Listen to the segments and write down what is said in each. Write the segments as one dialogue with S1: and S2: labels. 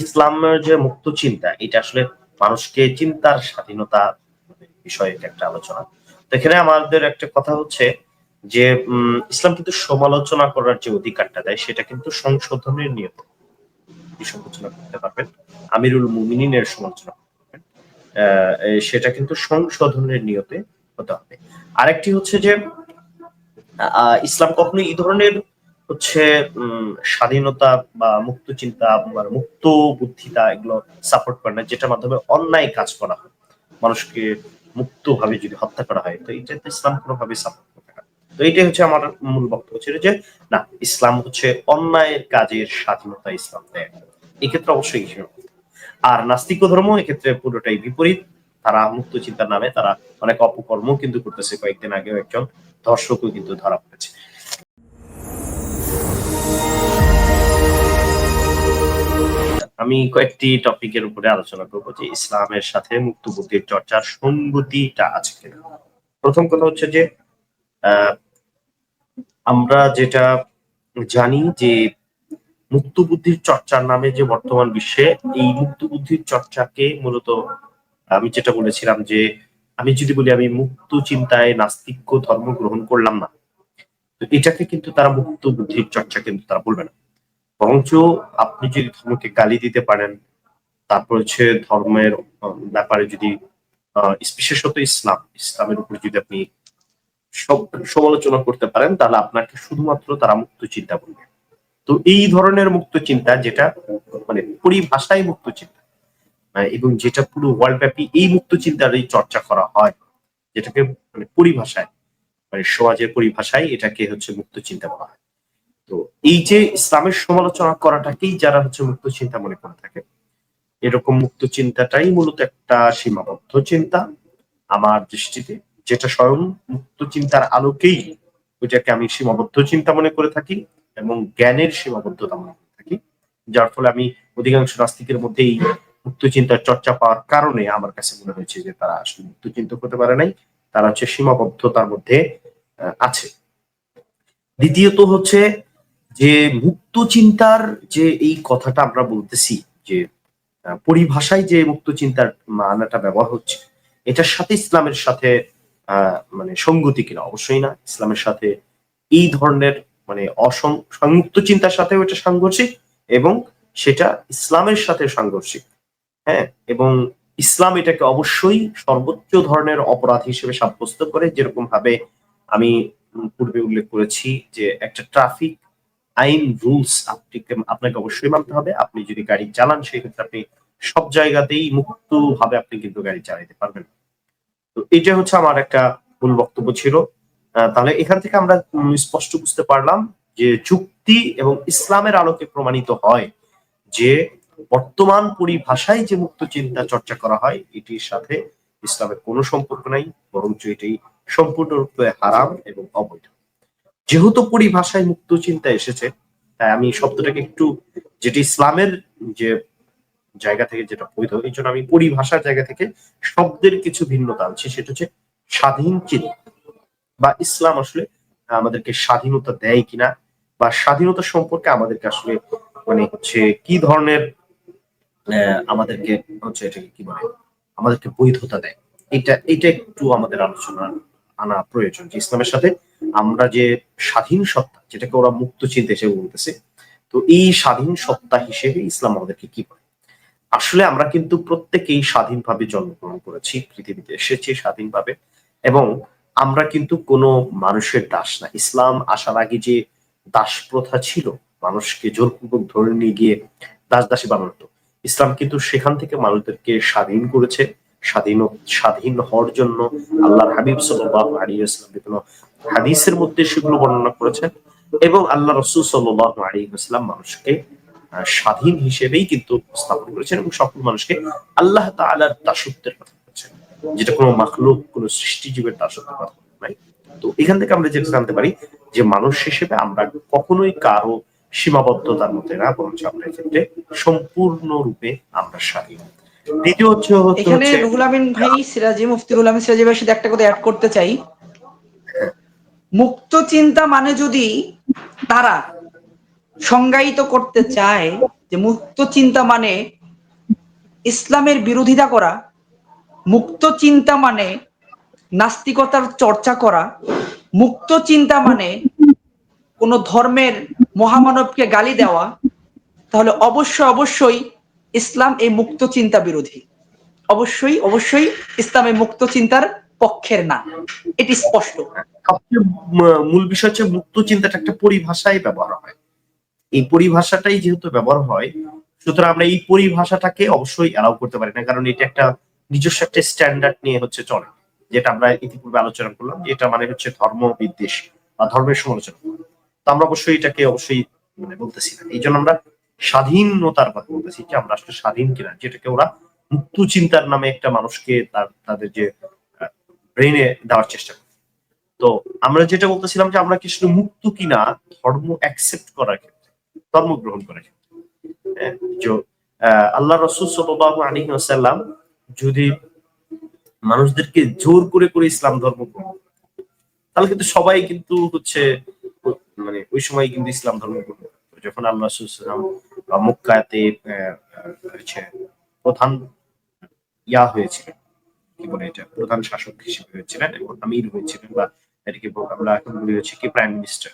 S1: ইসলামের যে মুক্ত চিন্তা, এটা আসলে মানুষকে চিন্তার স্বাধীনতা বিষয়ে একটা আলোচনা। তো এখানে আমাদের একটা কথা হচ্ছে যে ইসলাম কিন্তু সমালোচনা করার যে অধিকারটা দেয়, সেটা কিন্তু সংশোধনের নিয়ত সমালোচনা করতে পারবেন, আমিরুল মুমিনিনের সমালোচনা করতে সেটা কিন্তু সংশোধনের নিয়তে হতে হবে। আরেকটি হচ্ছে যে ইসলাম কখনো এই ধরনের হচ্ছে স্বাধীনতা বা মুক্ত চিন্তা বা মুক্ত বুদ্ধিতা এগুলো সাপোর্ট করে না, যেটার মাধ্যমে অন্যায় কাজ করা হয়। মানুষকে মুক্তভাবে যদি হত্যা করা হয়, তো এটা তো ইসলাম কোনোভাবে সাপোর্ট করে না। তো এটাই হচ্ছে আমার মূল বক্তব্য ছিল যে, না, ইসলাম হচ্ছে অন্যায়ের কাজের স্বাধীনতা ইসলাম দেয়। এক্ষেত্রে অবশ্যই আর নাস্তিক ধর্ম এক্ষেত্রে পুরোটাই বিপরীত। তারা মুক্ত চিন্তার নামে তারা অনেক অপকর্ম কিন্তু করতেছে। কয়েকদিন আগেও একজন ধর্ষকও কিন্তু ধরা পড়েছে। আমি কয়েকটি টপিকের উপরে আলোচনা করব যে ইসলামের সাথে মুক্ত বুদ্ধির চর্চার সঙ্গতিটা আছে প্রথম কথা হচ্ছে যে আমরা যেটা জানি যে মুক্ত বুদ্ধির চর্চার নামে যে বর্তমান বিশ্বে এই মুক্ত বুদ্ধির চর্চাকে মূলত আমি যেটা বলেছিলাম যে, আমি যদি বলি আমি মুক্ত চিন্তায় নাস্তিক্য ধর্ম গ্রহণ করলাম না, তো এটাকে কিন্তু তারা মুক্ত বুদ্ধির চর্চা কিন্তু তারা বলবে না। বরঞ্চ আপনি যদি ধর্মকে গালি দিতে পারেন তারপর হচ্ছে ধর্মের ব্যাপারে যদি বিশেষত ইসলাম ইসলামের উপর যদি আপনি সব সমালোচনা করতে পারেন তাহলে আপনাকে শুধুমাত্র তারা মুক্ত চিন্তা বলবে। তো এই ধরনের মুক্ত চিন্তা যেটা মানে পরিভাষায় মুক্ত চিন্তা আহ, এবং যেটা পুরো ওয়ার্ল্ড ব্যাপী এই মুক্ত চিন্তার এই চর্চা করা হয় যেটাকে মানে পরিভাষায় মানে সমাজের পরিভাষায় এটাকে হচ্ছে মুক্ত চিন্তা বলা হয়। তো এই যে ইসলামের সমালোচনা করাটাকেই যারা হচ্ছে মুক্ত চিন্তা মনে করে থাকে। এরকম মুক্ত চিন্তাটাই মূলত একটা সীমাবদ্ধ চিন্তা আমার দৃষ্টিতে, যেটা স্বয়ং মুক্ত চিন্তার আলোকেই ওইটাকে আমি সীমাবদ্ধ চিন্তা মনে করে থাকি এবং জ্ঞানের সীমাবদ্ধতা মনে করে থাকি। যার ফলে আমি অধিকাংশ নাস্তিকের মধ্যে এই মুক্ত চিন্তার চর্চা পাওয়ার কারণে আমার কাছে মনে হয়েছে যে তারা আসলে মুক্ত চিন্তা করতে পারে নাই, তারা হচ্ছে সীমাবদ্ধতার মধ্যে আছে। দ্বিতীয়ত হচ্ছে যে মুক্ত চিন্তার যে এই কথাটা আমরা বলতেছি, যে পরিভাষায় যে মুক্ত চিন্তার মানাটা ব্যবহার হচ্ছে, এটার সাথে ইসলামের সাথে মানে সঙ্গতি কিনা? অবশ্যই না। ইসলামের সাথে এই ধরনের মানে অসং চিন্তার সাথেও এটা সাংঘর্ষিক এবং সেটা ইসলামের সাথে সাংঘর্ষিক। হ্যাঁ? এবং ইসলাম এটাকে অবশ্যই সর্বোচ্চ ধরনের অপরাধ হিসেবে সাব্যস্ত করে। যেরকম ভাবে আমি পূর্বে উল্লেখ করেছি যে, একটা ট্রাফিক আইন, রুলস আপনাকে আপনাকে অবশ্যই মানতে হবে। আপনি যদি গাড়ি চালান, সেক্ষেত্রে আপনি সব জায়গাতেই মুক্ত ভাবে আপনি কিন্তু গাড়ি চালাতে পারবেন। তো এটা হচ্ছে আমার একটা মূল বক্তব্য ছিল। তাহলে এখান থেকে আমরা স্পষ্ট বুঝতে পারলাম যে চুক্তি এবং ইসলামের আলোকে প্রমাণিত হয় যে বর্তমান পরিভাষায় যে মুক্ত চিন্তা চর্চা করা হয়, এটির সাথে ইসলামের কোনো সম্পর্ক নাই, বরঞ্চ এটি সম্পূর্ণরূপে হারাম এবং অবৈধ। যেহেতু পরিভাষায় মুক্ত চিন্তা এসেছে, তাই আমি শব্দটাকে একটু যেটি ইসলামের যে জায়গা থেকে যেটা বৈধ এই জন্য আমি পরিভাষার জায়গা থেকে শব্দের কিছু ভিন্নতা আনছি, সেটা হচ্ছে স্বাধীন চিন্তা। বা ইসলাম আসলে আমাদেরকে স্বাধীনতা দেয় কিনা, বা স্বাধীনতা সম্পর্কে আমাদেরকে আসলে মানে হচ্ছে কি ধরনের আমাদেরকে হচ্ছে এটাকে কি বলে, আমাদেরকে বৈধতা দেয়। এটা এটা একটু আমাদের আলোচনা আনা প্রয়োজন। যে ইসলামের সাথে আমরা যে স্বাধীন সত্তা, যেটাকে ওরা মুক্ত চিন্তা হিসেবে বলতেছে, তো এই স্বাধীন সত্তা হিসেবে ইসলাম আমাদেরকে কি বলে আসলে আমরা কিন্তু প্রত্যেকেই স্বাধীনভাবে জন্মগ্রহণ করেছি, পৃথিবীতে এসেছি স্বাধীনভাবে, এবং আমরা কিন্তু কোনো মানুষের দাস না। ইসলাম আসার আগে যে দাস প্রথা ছিল, মানুষকে জোরপূর্বক ধরে নিয়ে গিয়ে দাস দাসী বানানো ইসলাম কিন্তু সেখান থেকে মানুষদেরকে স্বাধীন করেছে স্বাধীন স্বাধীন হওয়ার জন্য আল্লাহর হাবিব সাল্লাল্লাহু আলাইহি ওয়াসাল্লাম বিভিন্ন হাদিসের মধ্যে সেগুলো বর্ণনা করেছেন এবং আল্লাহ রসুল সাল্লাল্লাহু আলাইহি ওয়াসাল্লাম মানুষকে স্বাধীন হিসেবেই কিন্তু স্থাপন করেছেন এবং সকল মানুষকে আল্লাহ তাআলার দাসত্বের কথা বলেছেন। যেটা কোনো মাখলুক, কোনো সৃষ্টিজীবের দাসত্বের কথা নাই। তো এখান থেকে আমরা যেটা জানতে পারি যে মানুষ হিসেবে আমরা কখনোই কারও সীমাবদ্ধতার মধ্যে না, বরঞ্চ আমরা এক্ষেত্রে সম্পূর্ণরূপে আমরা স্বাধীন। দ্বিতীয় হচ্ছে
S2: এখানে রুহুল আমিন ভাই সিরাজি মুফতি রুহুল আমিন সিরাজি ভাইয়ের সাথে একটা কথা অ্যাড করতে চাই। মুক্ত চিন্তা মানে যদি তারা সংজ্ঞায়িত করতে চায় যে মুক্ত চিন্তা মানে ইসলামের বিরোধিতা করা মুক্ত চিন্তা মানে নাস্তিকতার চর্চা করা মুক্ত চিন্তা মানে কোন ধর্মের মহামানবকে গালি দেওয়া তাহলে অবশ্যই অবশ্যই ইসলাম এই মুক্ত চিন্তা বিরোধী। অবশ্যই অবশ্যই ইসলাম মুক্ত চিন্তার পক্ষের না। এটি স্পষ্ট।
S1: মূল বিষয় হচ্ছে মুক্ত চিন্তাটা একটা পরিভাষায় ব্যবহার হয়। এই পরিভাষাটাই যেহেতু ব্যবহার হয়, সুতরাং আমরা এই পরিভাষাটাকে অবশ্যই অ্যালাউ করতে পারি না, কারণ এটা একটা নিজস্ব একটা স্ট্যান্ডার্ড নিয়ে হচ্ছে চলে, যেটা আমরা ইতিপূর্বে আলোচনা করলাম এটা মানে হচ্ছে ধর্ম বিদ্বেষ বা ধর্মের সমালোচনা। তো আমরা অবশ্যই এটাকে অবশ্যই মানে বলতেছি না। এই জন্য আমরা স্বাধীনতার কথা বলতেছি যে আমরা আসলে স্বাধীন কিনা যেটাকে ওরা মুক্ত চিন্তার নামে একটা মানুষকে তার তাদের যে ব্রেনে দেওয়ার চেষ্টা করে তো আমরা যেটা বলতেছিলাম যে আমরা কি শুধু মুক্ত কিনা ধর্ম অ্যাকসেপ্ট করার ক্ষেত্রে ধর্ম গ্রহণ করার ক্ষেত্রে হ্যাঁ, আল্লাহ রসুল সাল্লাল্লাহু আলাইহি ওয়াসাল্লাম যদি মানুষদেরকে জোর করে করে ইসলাম ধর্ম গ্রহণ তাহলে কিন্তু সবাই কিন্তু হচ্ছে মানে ওই সময় কিন্তু ইসলাম ধর্ম গ্রহণ। যখন আল্লাহ হচ্ছে প্রধান ইয়া কি বলে এটা, প্রধান শাসক হিসেবে হয়েছিলেন এবং আমির হয়েছিলেন, বা এটাকে আমরা এখন বলি হচ্ছে কি প্রাইম মিনিস্টার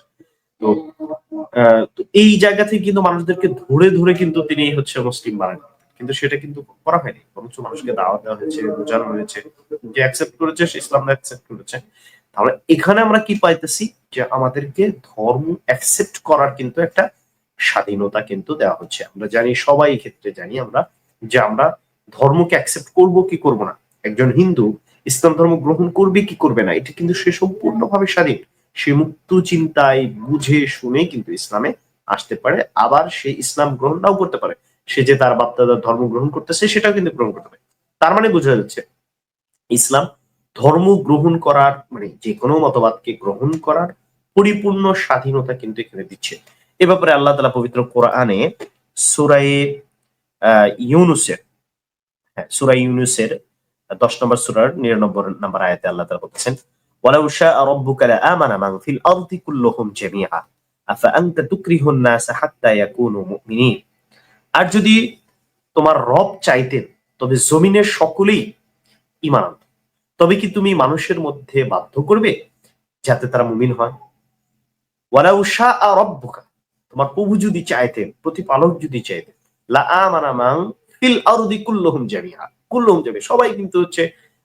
S1: তো এই জায়গা থেকে কিন্তু মানুষদেরকে ধরে ধরে কিন্তু তিনি হচ্ছে মুসলিম বানান। কিন্তু সেটা কিন্তু করা হয়নি, বরঞ্চ মানুষকে দাওয়াত দেওয়া হয়েছে, বোঝানো হয়েছে, যে অ্যাকসেপ্ট করেছে, সে ইসলাম অ্যাকসেপ্ট করেছে। তাহলে এখানে আমরা কি পাইতেছি? যে আমাদেরকে ধর্ম অ্যাকসেপ্ট করার কিন্তু একটা স্বাধীনতা কিন্তু দেওয়া হচ্ছে। আমরা জানি, সবাই ক্ষেত্রে জানি আমরা যে আমরা ধর্মকে অ্যাকসেপ্ট করব কি করব না। একজন হিন্দু ইসলাম ধর্ম গ্রহণ করবে কি করবে না, এটা কিন্তু সে সম্পূর্ণভাবে স্বাধীন। সে মুক্ত চিন্তায় বুঝে শুনে কিন্তু ইসলামে আসতে পারে, আবার সে ইসলাম গ্রহণ নাও করতে পারে। সে যে তার বাপদাদার ধর্ম গ্রহণ করতেছে, সেটাও কিন্তু গ্রহণ করতে পারে। তার মানে বোঝা যাচ্ছে, ইসলাম ধর্ম গ্রহণ করার মানে যে কোনো মতবাদকে গ্রহণ করার পরিপূর্ণ স্বাধীনতা কিন্তু এখানে দিচ্ছে। এ ব্যাপারে আল্লাহ তালা পবিত্র কোরআনে সুরাই ইউনুসের হ্যাঁ সুরাই ইউনুসের দশ নম্বর সুরার নিরানব্বই নম্বর আয়াতে আল্লাহ তালা বলছেন ওয়ালাউ ফিল আরদি কুল্লুহুম জামিআ, আফা আনতা তুকরিহুন নাস হাত্তা ইয়াকুনু মুমিনিন? আর যদি তোমার রব চাইতেন, তবে জমিনের সকলেই ইমান তবে কি তুমি মানুষের মধ্যে বাধ্য করবে যাতে তারা মুমিন হয়? ওয়ালাউ শাআ রাব্বুকা তোমার প্রভু যদি চাইতেন, প্রতিপালক যদি চাইতেন ফিল আরদি সবাই কিন্তু হচ্ছে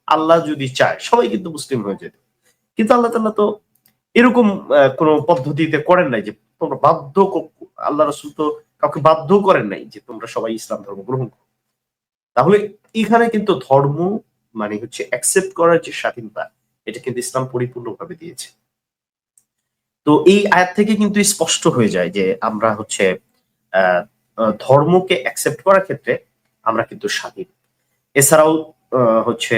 S1: আল্লাহ যদি চায়, সবাই কিন্তু মুসলিম হয়ে যেত। কিন্তু আল্লাহ তো এরকম কোনো পদ্ধতিতে করেন নাই যে তোমরা বাধ্য আল্লাহ রাসূল তো কাউকে বাধ্য করেন নাই যে তোমরা সবাই ইসলাম ধর্ম গ্রহণ করো। তাহলে এখানে কিন্তু ধর্ম মানে হচ্ছে অ্যাকসেপ্ট করার যে স্বাধীনতা, এটা কিন্তু ইসলাম পরিপূর্ণভাবে দিয়েছে। তো এই আয়াত থেকে কিন্তু স্পষ্ট হয়ে যায় যে আমরা হচ্ছে ধর্মকে অ্যাকসেপ্ট করার ক্ষেত্রে আমরা কিন্তু স্বাধীন। এছাড়াও হচ্ছে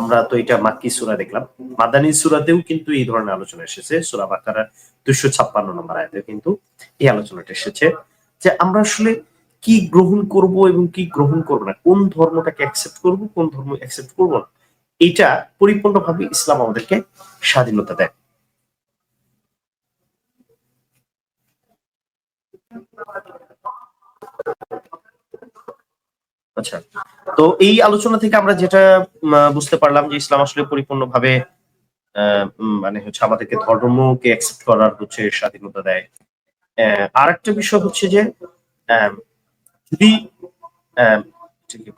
S1: আমরা তো এটা মাক্কি সুরা দেখলাম। মাদানী সুরাতেও কিন্তু এই ধরনের আলোচনা এসেছে। সুরা বাকারা দুশো ছাপ্পান্ন নম্বর আয়াতে কিন্তু এই আলোচনাটা এসেছে যে আমরা আসলে কি গ্রহণ করব এবং কি গ্রহণ করব না। কোন ধর্মটাকে অ্যাকসেপ্ট করব, কোন ধর্ম অ্যাকসেপ্ট করব না। এটা পরিপূর্ণভাবে ইসলাম আমাদেরকে স্বাধীনতা দেয়। আচ্ছা। তো এই আলোচনা থেকে আমরা যেটা বুঝতে পারলাম যে ইসলাম আসলে পরিপূর্ণভাবে মানে হচ্ছে আমাদেরকে ধর্মকে অ্যাকসেপ্ট করার হচ্ছে, স্বাধীনতা দেয়। আর একটা বিষয় হচ্ছে যে যদি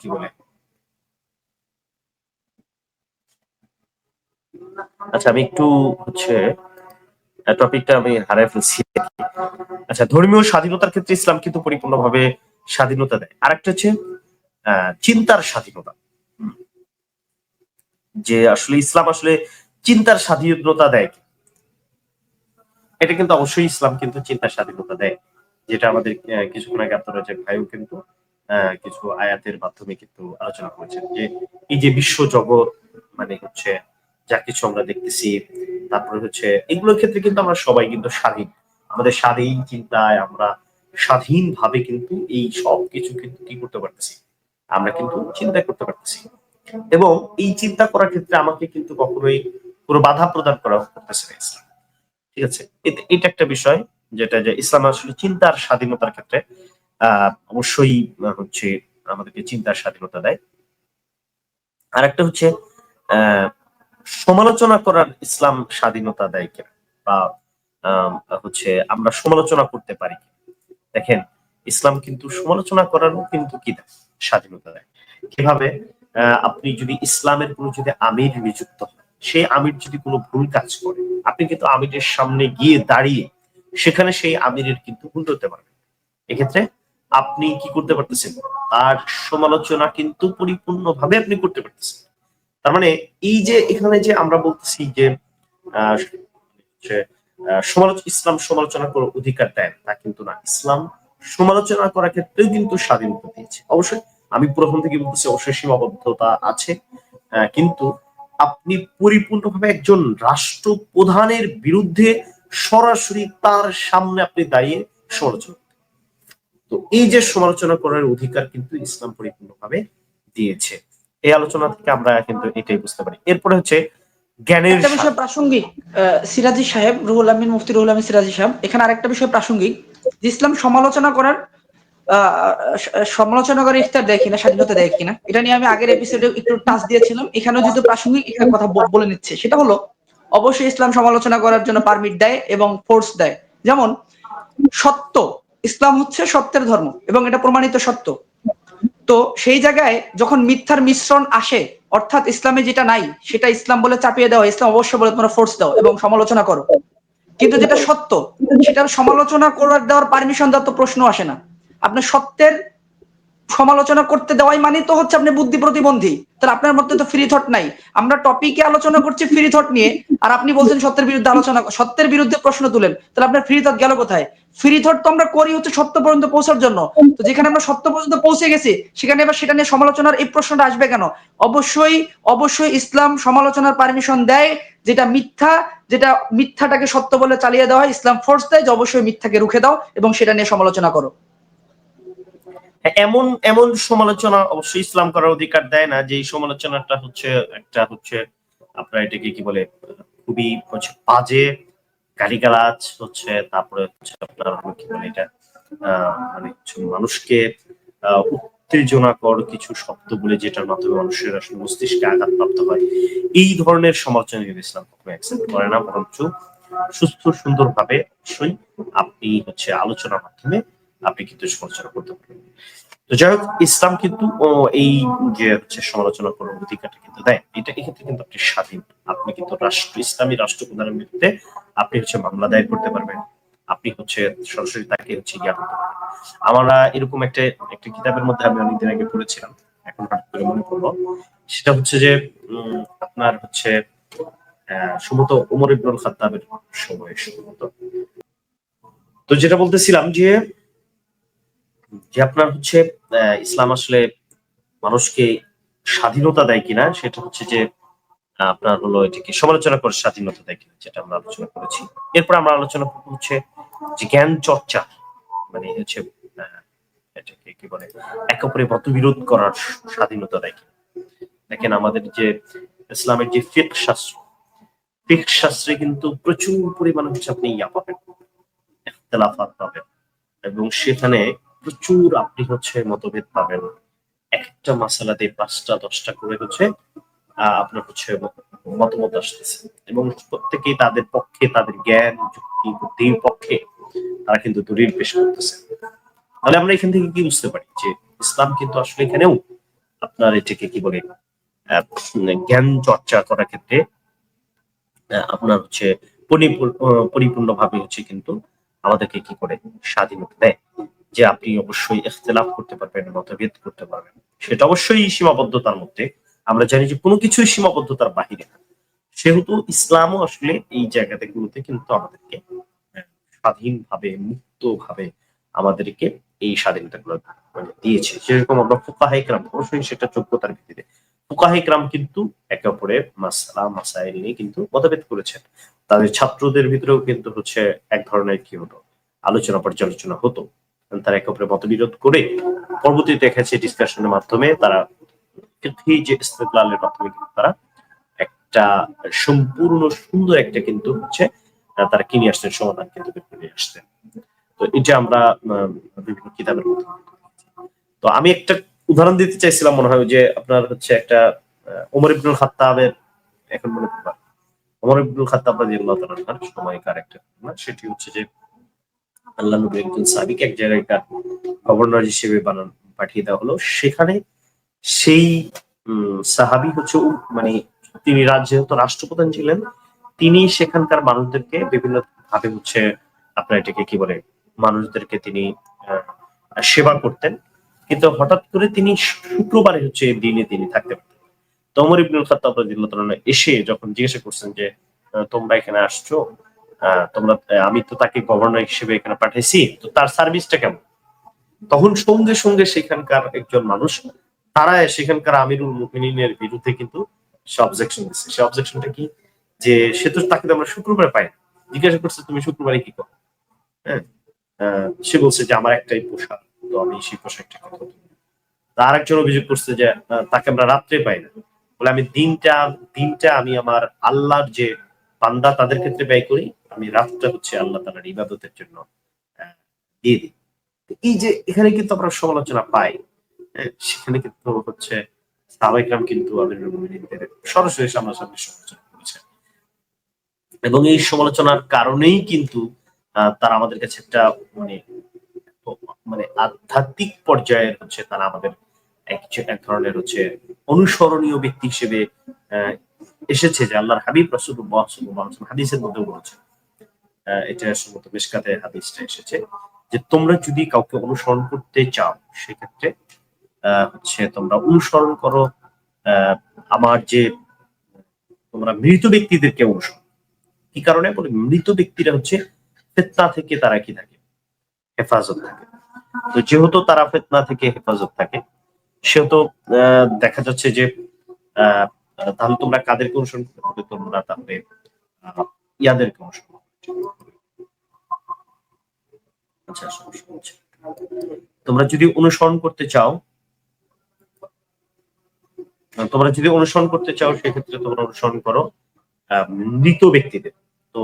S1: কি বলে? আচ্ছা আমি একটু হচ্ছে টপিকটা আমি হারাই ফেলছি। আচ্ছা ধর্মীয় স্বাধীনতার ক্ষেত্রে ইসলাম কিন্তু পরিপূর্ণভাবে স্বাধীনতা দেয়। আর একটা হচ্ছে চিন্তার স্বাধীনতা। যে আসলে ইসলাম আসলে চিন্তার স্বাধীনতা দেয় এটা কিন্তু অবশ্যই ইসলাম কিন্তু চিন্তার স্বাধীনতা দেয়, যেটা আমাদের কিছুক্ষণ আগে আপনারা যে ভাইও কিন্তু কিছু আয়াতের মাধ্যমে কিন্তু আলোচনা করেছেন যে এই যে বিশ্ব জগৎ মানে হচ্ছে যা কিছু আমরা দেখতেছি, তারপরে হচ্ছে এগুলোর ক্ষেত্রে কিন্তু আমরা সবাই কিন্তু স্বাধীন। আমাদের স্বাধীন চিন্তায় আমরা স্বাধীনভাবে কিন্তু এই সব কিছু কিন্তু কি করতে পারতেছি? আমরা কিন্তু চিন্তা করতে পারতেছি। এবং এই চিন্তা করার ক্ষেত্রে আমাকে কিন্তু কখনোই কোনো বাধা প্রদান করা করতেছে না ইসলাম। ঠিক আছে? এটা একটা বিষয় যেটা যে ইসলাম আসলে চিন্তার স্বাধীনতার ক্ষেত্রে আহ অবশ্যই হচ্ছে আমাদেরকে চিন্তার স্বাধীনতা দেয়। আর একটা হচ্ছে সমালোচনা করার ইসলাম স্বাধীনতা দেয় কিনা? বা হচ্ছে আমরা সমালোচনা করতে পারি। দেখেন, ইসলাম কিন্তু সমালোচনা করারও কিন্তু কি দেয়? স্বাধীনতা দেয়। কীভাবে? আপনি যদি ইসলামের কোনো যদি আমির নিযুক্ত হয় সেই আমির যদি কোনো ভুল কাজ করে, আপনি কিন্তু আমিরের সামনে গিয়ে দাঁড়িয়ে সেখানে সেই আমিরের কিন্তু ভুল হতে পারবেন। এক্ষেত্রে আপনি কি করতে পারতেছেন? তার সমালোচনা কিন্তু পরিপূর্ণভাবে আপনি করতে পারতেছেন। তার মানে এই যে এখানে যে আমরা বলতেছি যে সমালোচ ইসলাম সমালোচনা করার অধিকার দেয় তা কিন্তু না। ইসলাম সমালোচনা করার ক্ষেত্রেও কিন্তু স্বাধীনতা দিয়েছে। অবশ্যই আমি প্রথম থেকে বলতেছি অবশ্যই সীমাবদ্ধতা আছে। কিন্তু আপনি পরিপূর্ণভাবে একজন রাষ্ট্রপ্রধানের বিরুদ্ধে সরাসরি তার সামনে আপনি দাঁড়িয়ে সমালোচনা তো এই যে সমালোচনা করার অধিকার কিন্তু ইসলাম পরিপূর্ণভাবে দিয়েছে। এই আলোচনা থেকে আমরা কিন্তু এটাই বুঝতে পারি। এরপরে হচ্ছে জ্ঞানের
S2: একটা বিষয় প্রাসঙ্গিক আহ, সিরাজি সাহেব রুহুল আমিন মুফতি রুহুল আমিন সিরাজি সাহেব এখানে আরেকটা বিষয় প্রাসঙ্গিক। ইসলাম সমালোচনা করার সমালোচনা করে ইফতার দেয় কিনা, স্বাধীনতা দেয় কিনা, এটা নিয়ে আমি আগের এপিসোডে একটু টাচ দিয়েছিলাম। এখানেও যদি প্রাসঙ্গিক একটা কথা বলে নিচ্ছে, সেটা হলো অবশ্যই ইসলাম সমালোচনা করার জন্য পারমিট দেয় এবং ফোর্স দেয়। যেমন, সত্য, ইসলাম হচ্ছে সত্যের ধর্ম এবং এটা প্রমাণিত সত্য। তো সেই জায়গায় যখন মিথ্যার মিশ্রণ আসে, অর্থাৎ ইসলামে যেটা নাই, সেটা ইসলাম বলে চাপিয়ে দেওয়া ইসলাম অবশ্যই বলে তোমরা ফোর্স দাও এবং সমালোচনা করো। কিন্তু যেটা সত্য সেটার সমালোচনা করার দেওয়ার পারমিশন দেওয়ার তো প্রশ্ন আসে না। আপনার সত্যের সমালোচনা করতে দেওয়াই মানে তো হচ্ছে আপনি বুদ্ধি প্রতিবন্ধী। তাহলে আপনার মধ্যে তো ফ্রি থট নাই। আমরা টপিকে আলোচনা করছি ফ্রি থট নিয়ে আর আপনি বলছেন সত্যের বিরুদ্ধে আলোচনা সত্যের বিরুদ্ধে প্রশ্ন তুলেন। তাহলে আপনার ফ্রি থট গেল কোথায়? ফ্রি থট তো আমরা করি হচ্ছে সত্য পর্যন্ত পৌঁছার জন্য। তো যেখানে আমরা সত্য পর্যন্ত পৌঁছে গেছি সেখানে এবার সেটা নিয়ে সমালোচনার এই প্রশ্নটা আসবে কেন? অবশ্যই অবশ্যই ইসলাম সমালোচনার পারমিশন দেয় যেটা মিথ্যা যেটা মিথ্যাটাকে সত্য বলে চালিয়ে দেওয়া হয় ইসলাম ফোর্স দেয় যে অবশ্যই মিথ্যাকে রুখে দাও এবং সেটা নিয়ে সমালোচনা করো।
S1: হ্যাঁ, এমন এমন সমালোচনা অবশ্যই ইসলাম করার অধিকার দেয় না যে সমালোচনাটা হচ্ছে একটা হচ্ছে আপনার এটাকে কি বলে খুবই হচ্ছে বাজে গালিগালাজ হচ্ছে তারপরে হচ্ছে আপনার কি বলে এটা মানে মানুষকে উত্তেজনাকর কিছু শব্দ বলে যেটার মাধ্যমে মানুষের আসলে মস্তিষ্কে আঘাতপ্রাপ্ত হয়। এই ধরনের সমালোচনা কিন্তু ইসলাম কখনো অ্যাকসেপ্ট করে না, বরঞ্চ সুস্থ সুন্দর ভাবে অবশ্যই আপনি হচ্ছে আলোচনার মাধ্যমে আপনি কিন্তু সমালোচনা করতে পারেন তো যাই হোক, ইসলাম কিন্তু এই যে হচ্ছে সমালোচনা করার অধিকারটা কিন্তু দেয়। এটা এক্ষেত্রে কিন্তু আপনি স্বাধীন। আপনি কিন্তু রাষ্ট্র, ইসলামী রাষ্ট্রপ্রধানের বিরুদ্ধে আপনি হচ্ছে মামলা দায়ের করতে পারবেন। আপনি হচ্ছে সরাসরি তাকে হচ্ছে ইয়া করতে পারবেন আমরা এরকম একটা একটা কিতাবের মধ্যে আমি অনেকদিন আগে পড়েছিলাম, এখন হঠাৎ করে মনে পড়ল। সেটা হচ্ছে যে আপনার হচ্ছে সম্ভবত ওমর ইবনুল খাত্তাবের সময় সম্ভবত। তো যেটা বলতেছিলাম যে যে আপনার হচ্ছে ইসলাম আসলে মানুষকে স্বাধীনতা দেয় কিনা, সেটা হচ্ছে যে আপনার হলো এটাকে সমালোচনা করার স্বাধীনতা দেয় যেটা আমরা আলোচনা করেছি। এরপর আমরা আলোচনা হচ্ছে যে জ্ঞান চর্চা মানে হচ্ছে এটাকে কি বলে একে অপরের মতবিরোধ করার স্বাধীনতা দেয় দেখেন আমাদের যে ইসলামের যে ফিক শাস্ত্র ফিক শাস্ত্রে কিন্তু প্রচুর পরিমাণে হচ্ছে আপনি ইয়া পাবেন, ইখতিলাফাত পাবেন, এবং সেখানে প্রচুর আপনি হচ্ছে মতভেদ পাবেন। একটা মাসালাতে পাঁচটা, দশটা করে হচ্ছে আপনার হচ্ছে মতামত আসতেছে। এবং প্রত্যেকেই তাদের পক্ষে, তাদের জ্ঞান, যুক্তি, বুদ্ধির পক্ষে তারা কিন্তু দলিল পেশ করতেছে। তাহলে আমরা এখান থেকে কি বুঝতে পারি? যে ইসলাম কিন্তু আসলে এখানেও আপনার এটাকে কি বলে জ্ঞান চর্চা করার ক্ষেত্রে আপনার হচ্ছে পরিপূর্ণ ভাবে হচ্ছে কিন্তু আমাদেরকে কি করে স্বাধীনতা দেয়। যে আপনি অবশ্যই ইখতিলাফ করতে পারবেন, মতভেদ করতে পারবেন। সেটা অবশ্যই সীমাবদ্ধতার মধ্যে আমরা জানি যে কোনো কিছুই সীমাবদ্ধতার বাহিরে না। সেহেতু ইসলামও আসলে এই জায়গাতে গুলোতে কিন্তু আমাদেরকে স্বাধীনভাবে, মুক্তভাবে আমাদেরকে এই স্বাধীনতাগুলো মানে দিয়েছে। যেরকম আমরা ফুকাহাইকরাম অবশ্যই সেটা যোগ্যতার ভিত্তিতে। ফুকাহাইকরাম কিন্তু একে অপরের মাসালা, মাসাইল নিয়ে কিন্তু মতভেদ করেছেন। তাদের ছাত্রদের ভিতরেও কিন্তু হচ্ছে এক ধরনের কি হতো? আলোচনা পর্যালোচনা হতো। তারা একে অপরে মতবিরোধ করে পরবর্তীতে দেখা যাচ্ছে ডিসকাশনের মাধ্যমে তারা ফিকহি যে ইস্তেদলালের মাধ্যমে কিন্তু তারা। একটা সম্পূর্ণ সুন্দর একটা কিন্তু হচ্ছে তারা কি নিয়ে আসতেন সমাধান কিন্তু বের করে আসতেন তো এটা আমরা বিভিন্ন কিতাবের তো আমি একটা উদাহরণ দিতে চাইছিলাম মনে হয় যে আপনার হচ্ছে একটা ওমর ইবনুল খাত্তাবের, এখন মনে করবা ওমর ইবনুল খাত্তাব রাদিয়াল্লাহু তাআলার সময়কার একটা ঘটনা? সেটি হচ্ছে যে আল্লাহ নবী একজন সাবিক এক জায়গায় গভর্নর হিসেবে বানান, পাঠিয়ে দেওয়া হলো। সেখানে সেই সাহাবি হচ্ছে মানে তিনি যেহেতু রাষ্ট্রপ্রধান ছিলেন, তিনি সেখানকার মানুষদেরকে বিভিন্ন ভাবে হচ্ছে আপনার এটাকে কি বলে, মানুষদেরকে তিনি সেবা করতেন। কিন্তু হঠাৎ করে তিনি শুক্রবারে হচ্ছে দিনে তিনি থাকতে পারতেন। তমর ইবনুল খাত্তাব তাআলা এসে যখন জিজ্ঞাসা করছেন যে তোমরা এখানে আসছো? তোমরা আমি তো তাকে গভর্নর হিসেবে এখানে পাঠাইছি, তো তার সার্ভিসটা কেমন? তখন সঙ্গে সঙ্গে সেখানকার একজন মানুষ তারা সেখানকার আমিরুল মুমিনিনের বিরুদ্ধে কিন্তু সে অবজেকশন দিচ্ছে সে অবজেকশনটা কি? যে সে তো তাকে তো আমরা শুক্রবারে পাই। জিজ্ঞাসা করছে, তুমি শুক্রবারে কি করো? হ্যাঁ? সে বলছে যে, আমার একটাই পোশাক, তো আমি সেই পোশাকটা করব? তার একজন অভিযোগ করছে যে তাকে আমরা রাত্রে পাই না। বলে, আমি দিনটা দিনটা আমি আমার আল্লাহর যে পান্দা তাদের ক্ষেত্রে ব্যয় করি, আমি রাতটা হচ্ছে আল্লাহ তালার ইবাদতের জন্য দিয়ে দিই। এই যে এখানে কিন্তু আমরা সমালোচনা পাই। সেখানে কিন্তু হচ্ছে সাহাবাইকরাম কিন্তু আমিরুল মুমিনিনদের সরাসরি সামনাসামনি সমালোচনা করেছে। এবং এই সমালোচনার কারণেই কিন্তু তারা আমাদের কাছে একটা মানে মানে আধ্যাত্মিক পর্যায়ের হচ্ছে তারা আমাদের এক ধরনের হচ্ছে অনুসরণীয় ব্যক্তি হিসেবে এসেছে যে আল্লাহর হাবিব আলাইহি হাদিসের মধ্যে বলেছে এটা সম্ভবত মিশকাতে হাদিসটা এসেছে যে তোমরা যদি কাউকে অনুসরণ করতে চাও, সেক্ষেত্রে হচ্ছে তোমরা অনুসরণ করো। আমার যে তোমরা মৃত ব্যক্তিদেরকে অনুসরণ কি কারণে? বলে, মৃত ব্যক্তিরা হচ্ছে ফেতনা থেকে তারা কি থাকে? হেফাজত থাকে। তো যেহেতু তারা ফেতনা থেকে হেফাজত থাকে, সেহেতু দেখা যাচ্ছে যে তাহলে তোমরা কাদেরকে অনুসরণ করবে তোমরা তাহলে ইয়াদেরকে অনুসরণ আচ্ছা তোমরা যদি অনুসরণ করতে চাও তোমরা যদি অনুসরণ করতে চাও, সেক্ষেত্রে তোমরা অনুসরণ করো মৃত ব্যক্তিদের তো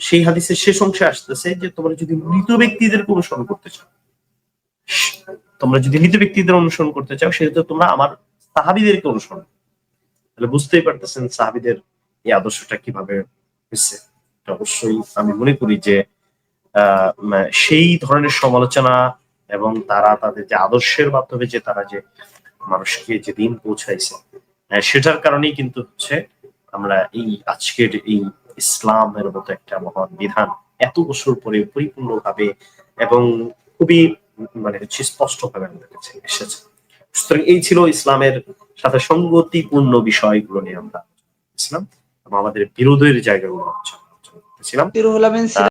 S1: সেই হাদিসের শেষ অংশে আসতেছে যে, তোমরা যদি মৃত ব্যক্তিদেরকে অনুসরণ করতে চাও, তোমরা যদি মৃত ব্যক্তিদের অনুসরণ করতে চাও, সেক্ষেত্রে তোমরা আমার সাহাবিদেরকে অনুসরণ। তাহলে বুঝতেই পারতেছেন সাহাবিদের এই আদর্শটা কীভাবে হয়েছে অবশ্যই আমি মনে করি যে সেই ধরনের সমালোচনা এবং তারা তাদের যে আদর্শের মাধ্যমে যে তারা যে মানুষকে যে দিন পৌঁছাইছে সেটার কারণেই কিন্তু হচ্ছে আমরা এই আজকের এই ইসলামের মতো একটা মহান বিধান এত বছর পরে পরিপূর্ণভাবে এবং খুবই মানে হচ্ছে স্পষ্ট ভাবে আমাদের কাছে এসেছে। সুতরাং এই ছিল ইসলামের সাথে সঙ্গতিপূর্ণ বিষয়গুলো নিয়ে আমরা ইসলাম এবং আমাদের বিরোধের জায়গাগুলো আলোচনা করতেছিলাম।